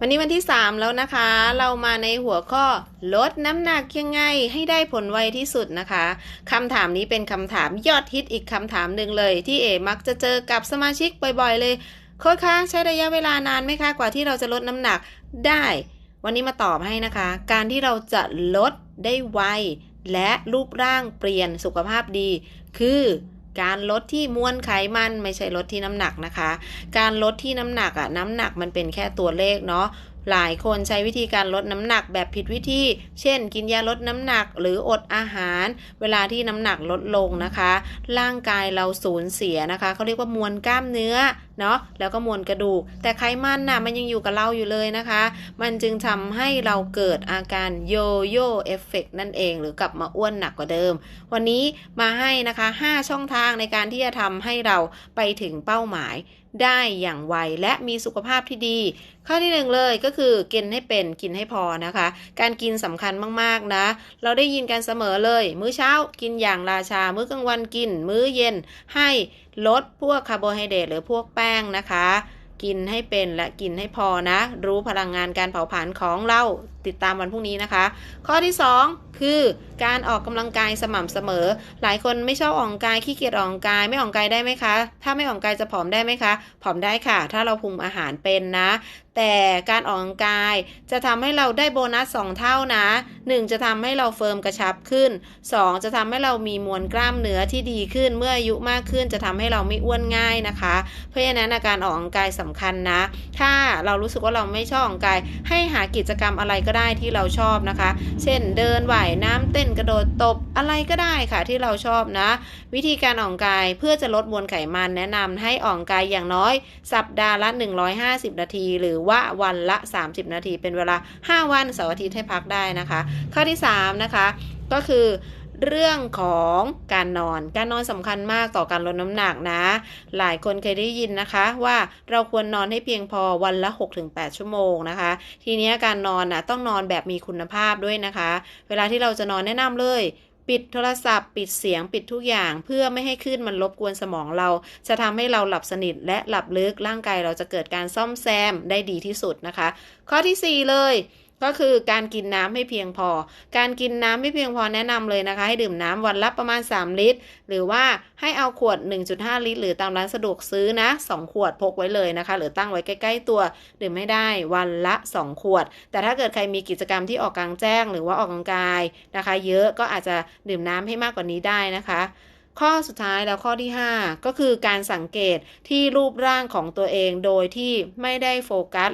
วันนี้วันที่ 3 แล้วนะคะ เรามาในหัวข้อลดน้ำหนักยังไงให้ได้ผลไวที่สุดนะคะคำถามนี้เป็นคำถามยอดฮิตอีกคำถามหนึ่งเลย ที่เอมักจะเจอกับสมาชิกบ่อยๆ เลยโค้ชคะใช้ระยะเวลานานไหมคะกว่าที่เราจะลดน้ำหนักได้ วันนี้มาตอบให้นะคะ การที่เราจะลดได้ไวและรูปร่างเปลี่ยนสุขภาพดี คือ การลดที่มวลไขมันไม่ใช่ลดที่น้ำหนักนะคะ การลดที่น้ำหนักอะน้ำหนักมันเป็นแค่ตัวเลขเนาะ หลายคนใช้วิธีการลดน้ำหนักแบบผิดวิธี เช่น กินยาลดน้ำหนักหรืออดอาหาร เวลาที่น้ำหนักลดลงนะคะ ร่างกายเราสูญเสียนะคะเขาเรียกว่ามวลกล้ามเนื้อเนาะแล้วก็มวลกระดูก แต่ไขมันน่ะมันยังอยู่กับเราอยู่เลยนะคะ มันจึงทำให้เราเกิดอาการโยโย่เอฟเฟกนั่นเอง หรือกลับมาอ้วนหนักกว่าเดิม วันนี้มาให้นะคะ 5 ช่องทางในการที่จะทำให้เราไปถึงเป้าหมายได้อย่างไวและมีสุขภาพที่ดี ข้อที่หนึ่งเลยก็คือกินให้เป็นกินให้พอนะคะ การกินสำคัญมากๆนะ เราได้ยินกันเสมอเลย มื้อเช้ากินอย่างราชา มื้อกลางวันกิน มื้อเย็นให้ลดพวกคาร์โบไฮเดรตหรือพวกแป้งนะคะ กินให้เป็นและกินให้พอนะ รู้พลังงานการเผาผลาญของเรา ติดตามวันพรุ่งนี้นะคะ ข้อที่ 2 คือการออกกำลังกายสม่ำเสมอ หลายคนไม่ชอบออกกำลังกายขี้เกียจออกกำลังกายไม่ออกกำลังกายได้ไหมคะ ถ้าไม่ออกกำลังกายจะผอมได้ไหมคะ ผอมได้ค่ะ ถ้าเราคุมอาหารเป็นนะ แต่การออกกำลังกายจะทำให้เราได้โบนัส 2 เท่านะ 1 จะทำให้เราเฟิร์มกระชับขึ้น 2 จะทำให้เรามีมวลกล้ามเนื้อที่ดีขึ้นเมื่ออายุมากขึ้นจะทำให้เราไม่อ้วนง่ายนะคะ เพราะฉะนั้นการออกกำลังกายสำคัญนะ ถ้าเรารู้สึกว่าเราไม่ชอบออกกำลังกายให้หากิจกรรมอะไรก็ได้ได้ที่เราชอบนะคะ เช่นเดินว่ายน้ำเต้นกระโดดตบอะไรก็ได้ค่ะที่เราชอบนะ วิธีการออกกายเพื่อจะลดมวลไขมันแนะนำให้ออกกำลังกายอย่างน้อย สัปดาห์ละ 150 นาที หรือว่าวันละ 30 นาที เป็นเวลา 5 วันเสาร์อาทิตย์ให้พักได้นะคะ ข้อที่ 3 นะคะ ก็คือ เรื่องของการนอน การนอนสำคัญมากต่อการลดน้ำหนักนะ หลายคนเคยได้ยินนะคะ ว่าเราควรนอนให้เพียงพอวันละ 6-8 ชั่วโมงนะคะ ทีนี้การนอนนะต้องนอนแบบมีคุณภาพด้วยนะคะ เวลาที่เราจะนอนแนะนำเลยปิดโทรศัพท์ ปิดเสียงปิดทุกอย่าง เพื่อไม่ให้คลื่นมันรบกวนสมองเรา จะทำให้เราหลับสนิทและหลับลึกร่างกายเราจะเกิดการซ่อมแซมได้ดีที่สุดนะคะ ข้อทีสี่4 เลย ก็คือการกินน้ำให้เพียงพอ การกินน้ำไม่เพียงพอแนะนำเลยนะคะ ให้ดื่มน้ำวันละประมาณ 3 ลิตร หรือว่าให้เอาขวด 1.5 ลิตร หรือตามร้านสะดวกซื้อนะ 2 ขวดพกไว้เลยนะคะ หรือตั้งไว้ใกล้ ๆ ตัว ดื่มไม่ได้วันละ 2 ขวด แต่ถ้าเกิดใครมีกิจกรรมที่ออกกลางแจ้ง หรือว่าออกกำลังกายนะคะ เยอะก็อาจจะดื่มน้ำให้มากกว่านี้ได้นะคะข้อสุดท้ายแล้วข้อที่ 5 ก็คือการสังเกตที่รูปร่างของตัวเองโดยที่ไม่ได้โฟกัส